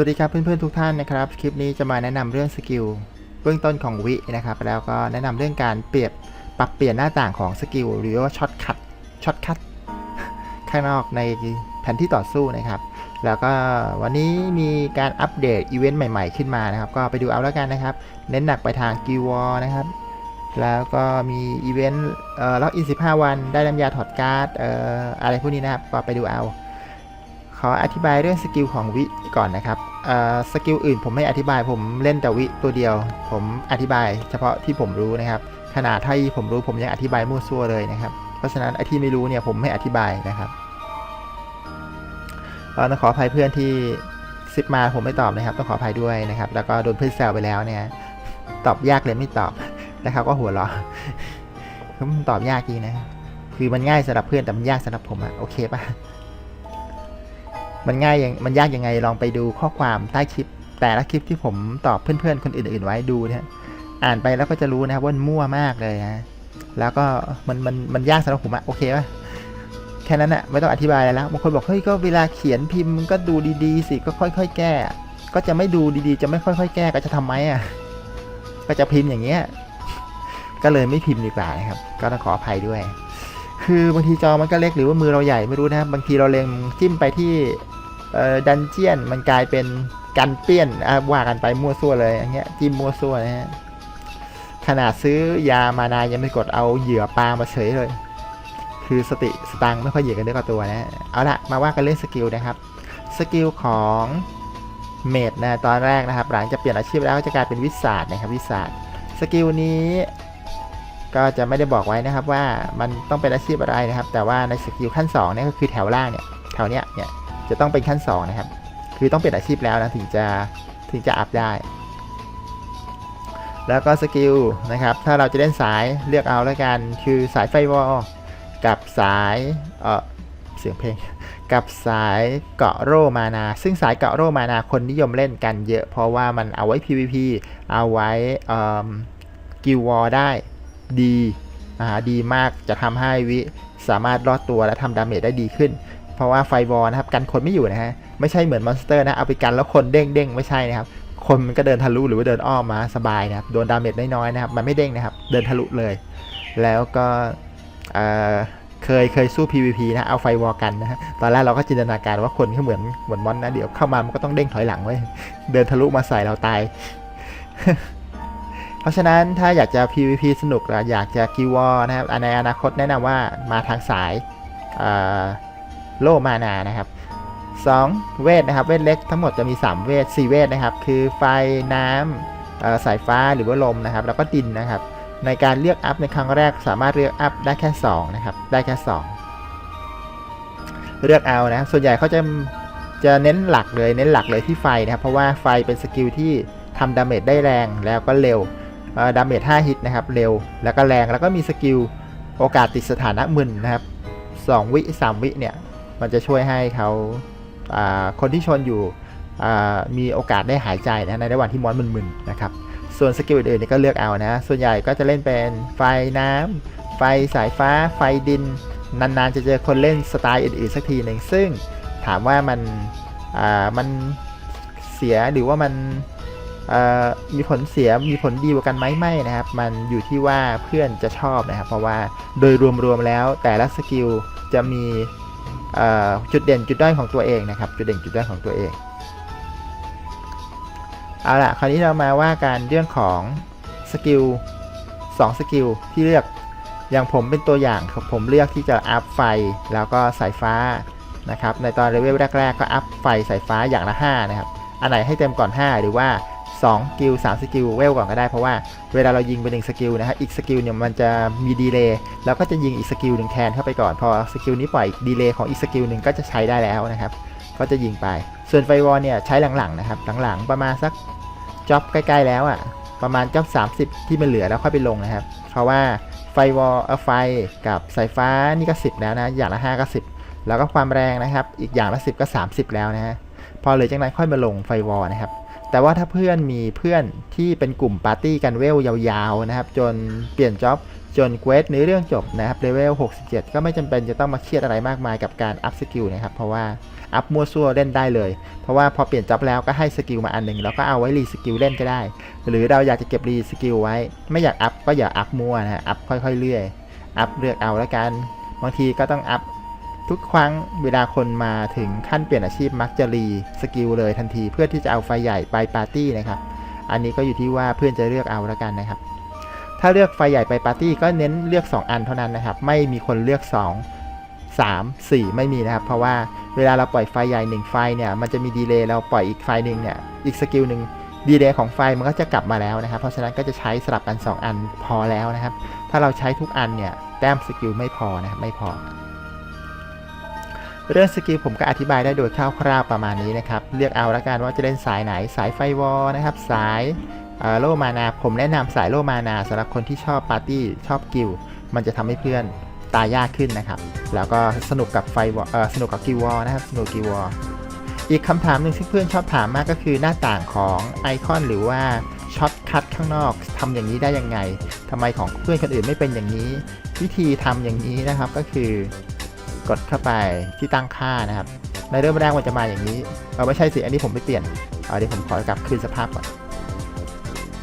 วัสดีครับเพื่อนๆทุกท่านนะครับคลิปนี้จะมาแนะนำเรื่องสกิลเบื้องต้นของวินะครับแล้วก็แนะนำเรื่องการเปรียบปรับเปลี่ยนหน้าต่างของสกิลหรือว่าช็อตคัทช็อตคัทข้างนอกในแผนที่ต่อสู้นะครับ แล้วก็วันนี้มีการอัปเดตอีเวนต์ใหม่ๆขึ้นมานะครับ ก็ไปดูเอาแล้วกันนะครับ เน้นหนักไปทางกิวอนะครับแล้วก็มีอีเวนต์ล็อกอิน 15 วัน ได้น้ำยาถอดการ์ดอออะไรพวกนี้นะครับก็ไปดูเอา ขออธิบายเรื่องสกิลของวิก่อนนะครับสกิลอื่นผมไม่อธิบายผมเล่นแต่วิตัวเดียว ผมอธิบายเฉพาะที่ผมรู้นะครับ ขนาดที่ผมรู้ผมยังอธิบายมั่วซั่วเลยนะครับ เพราะฉะนั้นไอ้ที่ไม่รู้เนี่ยผมไม่อธิบายนะครับต้องขออภัยเพื่อนที่ซิปมาผมไม่ตอบนะครับต้องขออภัยด้วยนะครับ แล้วก็โดนเพื่อนแซวไปแล้วเนี่ยตอบยากเลยไม่ตอบนะครับก็หัวเราะก็มันตอบยากจริงนะ คือมันง่ายสำหรับเพื่อนแต่มันยากสำหรับผมอะโอเคปะ มันง่ายยังมันยากยังไงลองไปดูข้อความใต้คลิป แต่ละคลิปที่ผมตอบเพื่อนๆคนอื่น ๆ ไว้ดูนี่ยอ่านไปแล้วก็จะรู้นะครับว่ามั่วมากเลยนะแล้วก็มันมันมันยากสำหรับผมอะโอเคปะแค่นั้นอะไม่ต้องอธิบายอะไรแล้วบางคนบอกเฮ้ยก็เวลาเขียนพิมพ์ก็ดูดีๆสิก็ค่อย ๆ แก้ ก็จะไม่ดูดีๆ จะไม่ค่อย ๆ แก้ก็จะทำไมอะก็จะพิมพ์อย่างเงี้ยก็เลยไม่พิมพ์ดีกว่านะครับ ก็ต้องขออภัยด้วย คือบางทีจอมันก็เล็กหรือว่ามือเราใหญ่ไม่รู้นะครับบางทีเราเล็งจิ้มไปที่ ดันเจียนมันกลายเป็นกันเปี้ยนอะว่ากันไปมั่วซั่วเลยอย่างเงี้ยจิ้มมั่วซั่วนะฮะขนาดซื้อยามานายังไม่กดเอาเหยื่อปลามาเฉยเลย คือสติสตังค์ไม่ค่อยเหยื่อกันเนื้อกับตัวนะฮะเอาละมาว่ากันเรื่องสกิลนะครับ สกิลของเมดนะตอนแรกนะครับ หลังจากเปลี่ยนอาชีพแล้วก็จะกลายเป็นวิสาดนะครับวิสาดสกิลนี้ ก็จะไม่ได้บอกไว้นะครับว่ามันต้องเป็นอาชีพอะไรนะครับ แต่ว่าในสกิลขั้น2เนี่ยก็คือแถวล่างเนี่ยแถวเนี้ยเนี่ย จะต้องเป็นขั้น 2 นะครับ คือต้องเป็นอาชีพแล้วนะถึงจะถึงจะอัพได้ แล้วก็สกิลนะครับ ถ้าเราจะเล่นสายเลือกเอาแล้วกัน คือสายไฟวอลกับสายเออเสียงเพลง กับสายเกาะโรมานา ซึ่งสายเกาะโรมานาคนนิยมเล่นกันเยอะเพราะว่ามันเอาไว้ PVP เอาไว้กิลวอลได้ดีอ่าดีมากจะทำให้วิสามารถรอดตัวและทำดาเมจได้ดีขึ้น เพราะว่าไฟวอลนะครับกันคนไม่อยู่นะฮะไม่ใช่เหมือนมอนสเตอร์นะเอาไปกันแล้วคนเด้งเด้งไม่ใช่นะครับคนมันก็เดินทะลุหรือว่าเดินอ้อมมาสบายนะครับโดนดาเมจน้อยๆนะครับมันไม่เด้งนะครับเดินทะลุเลย แล้วก็เออเคยเคยสู้ PVP นะเอาไฟวอลกันนะฮะตอนแรกเราก็จินตนาการว่าคนก็เหมือนเหมือนมอนนะเดี๋ยวเข้ามามันก็ต้องเด้งถอยหลังไว้ยเดินทะลุมาใส่เราตาย เพราะฉะนั้นถ้าอยากจะ PVP สนุกหรืออยากจะกิวอนะครับในอนาคตแนะนำว่ามาทางสาย โลมานานะครับ 2 เวทนะครับเวทเล็กทั้งหมดจะมี 3 เวท4เวทนะครับ คือไฟน้ำสายฟ้าหรือว่าลมนะครับ แล้วก็ดินนะครับ ในการเลือกอัพในครั้งแรกสามารถเลือกอัพได้แค่ 2 นะครับ ได้แค่ 2 เลือกเอานะส่วนใหญ่เขาจะจะเน้นหลักเลยเน้นหลักเลยที่ไฟนะครับ เพราะว่าไฟเป็นสกิลที่ทำดาเมจได้แรงแล้วก็เร็วดาเมจ5ฮิตนะครับ เร็วแล้วก็แรงแล้วก็มีสกิลโอกาสติดสถานะมึนนะครับ 2 วิ 3 วิเนี่ย มันจะช่วยให้เขาคนที่ชนอยู่มีโอกาสได้หายใจนะในระหว่างที่มอนมึนๆนะครับ ส่วนสกิลอื่นๆนี่ก็เลือกเอานะ ส่วนใหญ่ก็จะเล่นเป็นไฟน้ำไฟสายฟ้า ไฟดิน นานๆจะเจอคนเล่นสไตล์อื่นๆสักทีหนึ่งซึ่งถามว่ามันมันเสียหรือว่ามันมีผลเสียมีผลดีกว่ากันไหมไม่นะครับ มันอยู่ที่ว่าเพื่อนจะชอบนะครับ เพราะว่าโดยรวมๆแล้วแต่ละสกิลจะมี จุดเด่นจุดด้อยของตัวเองนะครับ จุดเด่นจุดด้อยของตัวเอง เอาละคราวนี้เรามาว่ากันเรื่องของสกิล2สกิลที่เลือกอย่างผมเป็นตัวอย่างครับผมเลือกที่จะอัพไฟแล้วก็สายฟ้านะครับในตอนเลเวลแรก ๆ ก็อัพไฟสายฟ้าอย่างละ5นะครับอันไหนให้เต็มก่อน 5 หรือว่า 2กิล3สกิลเวลก่อนก็ได้เพราะว่าเวลาเรายิงไปหนึ่งสกิลนะฮะอีกสกิลเนี่ยมันจะมีดีเลย์แล้วก็จะยิงอีกสกิลหนึ่งแทนเข้าไปก่อน พอสกิลนี้ปล่อยดีเลย์ของอีกสกิลหนึ่งก็จะใช้ได้แล้วนะครับ ก็จะยิงไป ส่วนไฟวอลเนี่ยใช้หลังๆนะครับหลังๆประมาณสักจ็อบใกล้ๆแล้วอะ่ะประมาณจ็อบ30 ที่มันเหลือแล้วค่อยไปลงนะครับ เพราะว่าไฟวอลไฟกับสายฟ้านี่ก็10 แล้วนะอย่างละ5ก็10 แล้วก็ความแรงนะครับ อีกอย่างละ 10 ก็ 30 แล้วนะฮะพอเหลือจากนั้นค่อยมาลงไฟวอลนะครับ แต่ว่าถ้าเพื่อนมีเพื่อนที่เป็นกลุ่มปาร์ตี้กันเวลยาวๆนะครับ จนเปลี่ยนจ็อบจนเควสในเรื่องจบนะครับเลเวล 67 ก็ไม่จำเป็นจะต้องมาเครียดอะไรมากมายกับการอัพสกิลนะครับ เพราะว่าอัพมั่วซั่วเล่นได้เลย เพราะว่าพอเปลี่ยนจ็อบแล้วก็ให้สกิลมาอันหนึ่งแล้วก็เอาไว้รีสกิลเล่นก็ได้ หรือเราอยากจะเก็บรีสกิลไว้ ไม่อยากอัพก็อย่าอัพมั่วนะฮะอัพค่อยๆเรื่อย อัพเลือกเอาแล้วกัน บางทีก็ต้องอัพ ทุกครั้งเวลาคนมาถึงขั้นเปลี่ยนอาชีพมักจะรีสกิลเลยทันที เพื่อที่จะเอาไฟใหญ่ไปปาร์ตี้นะครับ อันนี้ก็อยู่ที่ว่าเพื่อนจะเลือกเอาล้วกันนะครับ ถ้าเลือกไฟใหญ่ไปปาร์ตี้ก็เน้นเลือก 2 อันเท่านั้นนะครับ ไม่มีคนเลือก 2 3 4 ไม่มีนะครับ เพราะว่าเวลาเราปล่อยไฟใหญ่1ไฟเนี่ย มันจะมีดีเลย์เราปล่อยอีกไฟหนึ่งเนี่ย อีกสกิลหนึ่งดีเลย์ของไฟมันก็จะกลับมาแล้วนะครับ เพราะฉะนั้นก็จะใช้สลับกัน 2 อันพอแล้วนะครับ ถ้าเราใช้ทุกอันเนี่ย แต้มสกิลไม่พอนะครับ ไม่พอ เรื่องสกิลผมก็อธิบายได้โดยคร่าวๆประมาณนี้นะครับ เลือกเอาละกันว่าจะเล่นสายไหนสายไฟวอลนะครับสายโลมานา ผมแนะนำสายโลมานาสำหรับคนที่ชอบปาร์ตี้ชอบกิลมันจะทำให้เพื่อนตายยากขึ้นนะครับ แล้วก็สนุกกับไฟวอลสนุกกับกิวอลนะครับสนุกกิวอลอีกคำถามหนึ่งที่เพื่อนชอบถามมากก็คือหน้าต่างของไอคอนหรือว่าช็อตคัทข้างนอกทำอย่างนี้ได้ยังไงทำไมของเพื่อนคนอื่นไม่เป็นอย่างนี้ วิธีทำอย่างนี้นะครับก็คือ กดเข้าไปที่ตั้งค่านะครับ ในเริ่มแรกมันจะมาอย่างนี้เอาไม่ใช่สิอันนี้ผมไม่เปลี่ยนเอาเดี๋ยวผมขอกลับคืนสภาพก่อน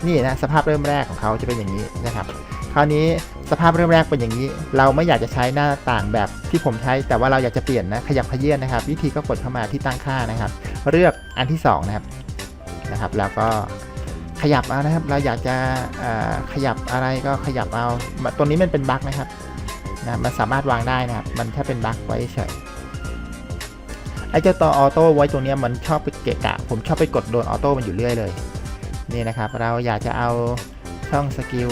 นี่นะสภาพเริ่มแรกของเขาจะเป็นอย่างนี้นะครับ คราวนี้สภาพเริ่มแรกเป็นอย่างนี้ เราไม่อยากจะใช้หน้าต่างแบบที่ผมใช้ แต่ว่าเราอยากจะเปลี่ยนนะขยับขยื่นนะครับ วิธีก็กดเข้ามาที่ตั้งค่านะครับ เลือกอันที่สองนะครับนะครับ แล้วก็ขยับเอานะครับ เราอยากจะเอ่อขยับอะไรก็ขยับเอา ตัวนี้มันเป็นบั๊กนะครับ นะมันสามารถวางได้นะครับ มันแค่เป็นบั๊กไว้เฉยไอ้เจ้าตัวออโต้ไว้ตรงเนี้ยมันชอบไปเกะกะ ผมชอบไปกดโดนออโต้มันอยู่เรื่อยเลย นี่นะครับ เราอยากจะเอาช่องสกิล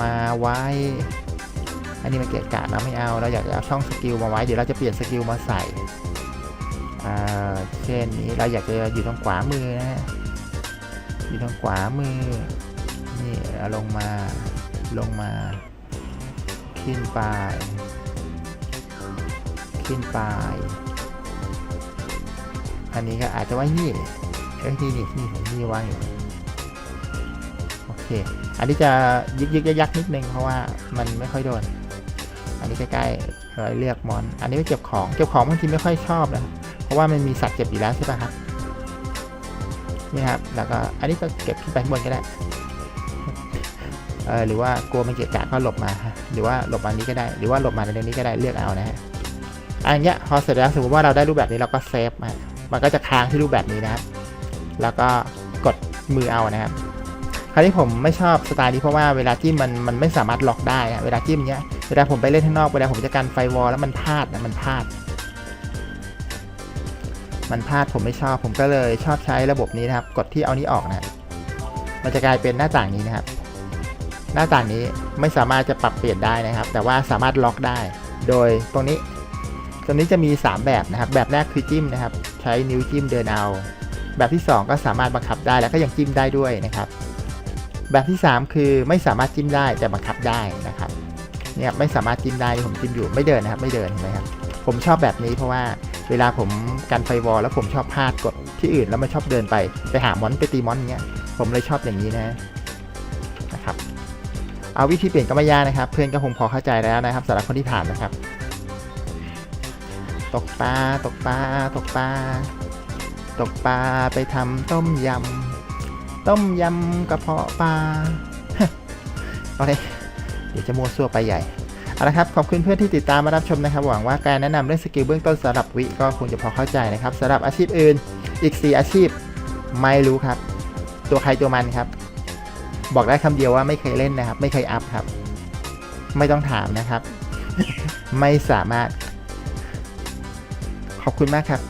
มาไว้ อันนี้มันเกะกะเราไม่เอา เราอยากจะเอาช่องสกิลมาไว้ เดี๋ยวเราจะเปลี่ยนสกิลมาใส่เช่นนี้เราอยากจะอยู่ตรงขวามือนะฮะ อยู่ตรงขวามือ นี่ลงมา ลงมา ขึ้นไป ขึ้นไป อันนี้ก็อาจจะไว้นี่เอ้ยนี่นี่นี่นี่วางอยู่โอเค อันนี้จะยึกยึกยักยักนิดนึงเพราะว่ามันไม่ค่อยโดน อันนี้ใกล้ๆเราเลือกมอน อันนี้ไม่เก็บของ เก็บของบางทีไม่ค่อยชอบนะเพราะว่ามันมีสัตว์เก็บอยู่แล้วใช่ป่ะครับ นี่ครับ แล้วก็อันนี้ก็เก็บขึ้นไปข้างบนก็ได้ เออหรือว่ากลัวมันเกะกะก็หลบมาฮะหรือว่าหลบมานี้ก็ได้ หรือว่าหลบมาในเรื่องนี้ก็ได้เลือกเอานะฮะอันเนี้ยพอเสร็จแล้วสมมติว่าเราได้รูปแบบนี้เราก็เซฟมามันก็จะค้างที่รูปแบบนี้นะครับ แล้วก็กดมือเอานะครับคราวนี้ผมไม่ชอบสไตล์นี้เพราะว่าเวลาจิ้มมันมันไม่สามารถล็อกได้อะเวลาจิ้มเนี้ยเวลาผมไปเล่นข้างนอกเวลาผมจะกันไฟวอลแล้วมันพลาดนะมันพลาด มันพลาดผมไม่ชอบผมก็เลยชอบใช้ระบบนี้นะครับ กดที่เอานี้ออกนะมันจะกลายเป็นหน้าต่างนี้นะครับ หน้าต่างนี้ไม่สามารถจะปรับเปลี่ยนได้นะครับ แต่ว่าสามารถล็อกได้ โดยตรงนี้ตรงนี้จะมี 3 แบบนะครับ แบบแรกคือจิ้มนะครับ ใช้นิ้วจิ้มเดินเอา แบบที่ 2 ก็สามารถบังคับได้แล้วก็ยังจิ้มได้ด้วยนะครับ แบบที่ 3 คือไม่สามารถจิ้มได้แต่บังคับได้นะครับ เนี่ยไม่สามารถจิ้มได้ผมจิ้มอยู่ไม่เดินนะครับ ไม่เดินเห็นไหมครับ ผมชอบแบบนี้เพราะว่าเวลาผมกันไฟวอลแล้วผมชอบพลาดกดที่อื่นแล้วมันชอบเดินไปไปหามอนไปตีมอนเงี้ยผมเลยชอบอย่างนี้นะ เอาวิธีเปลี่ยนก็ไม่ยากนะครับ เพื่อนก็คงพอเข้าใจแล้วนะครับสำหรับคนที่ผ่านนะครับ ตกปลาตกปลาตกปลาตกปลาไปทำต้มยำต้มยำกระเพาะปลาโอเคเดี๋ยวจะมัวซั่วไปใหญ่เอาละครับขอบคุณเพื่อนที่ติดตามมารับชมนะครับ หวังว่าการแนะนำเรื่องสกิลเบื้องต้นสำหรับวิก็คงจะพอเข้าใจนะครับสำหรับอาชีพอื่นอีก 4 อาชีพไม่รู้ครับ ตัวใครตัวมันครับ บอกได้คำเดียวว่าไม่เคยเล่นนะครับ ไม่เคยอัพครับ ไม่ต้องถามนะครับ ไม่สามารถ ขอบคุณมากครับ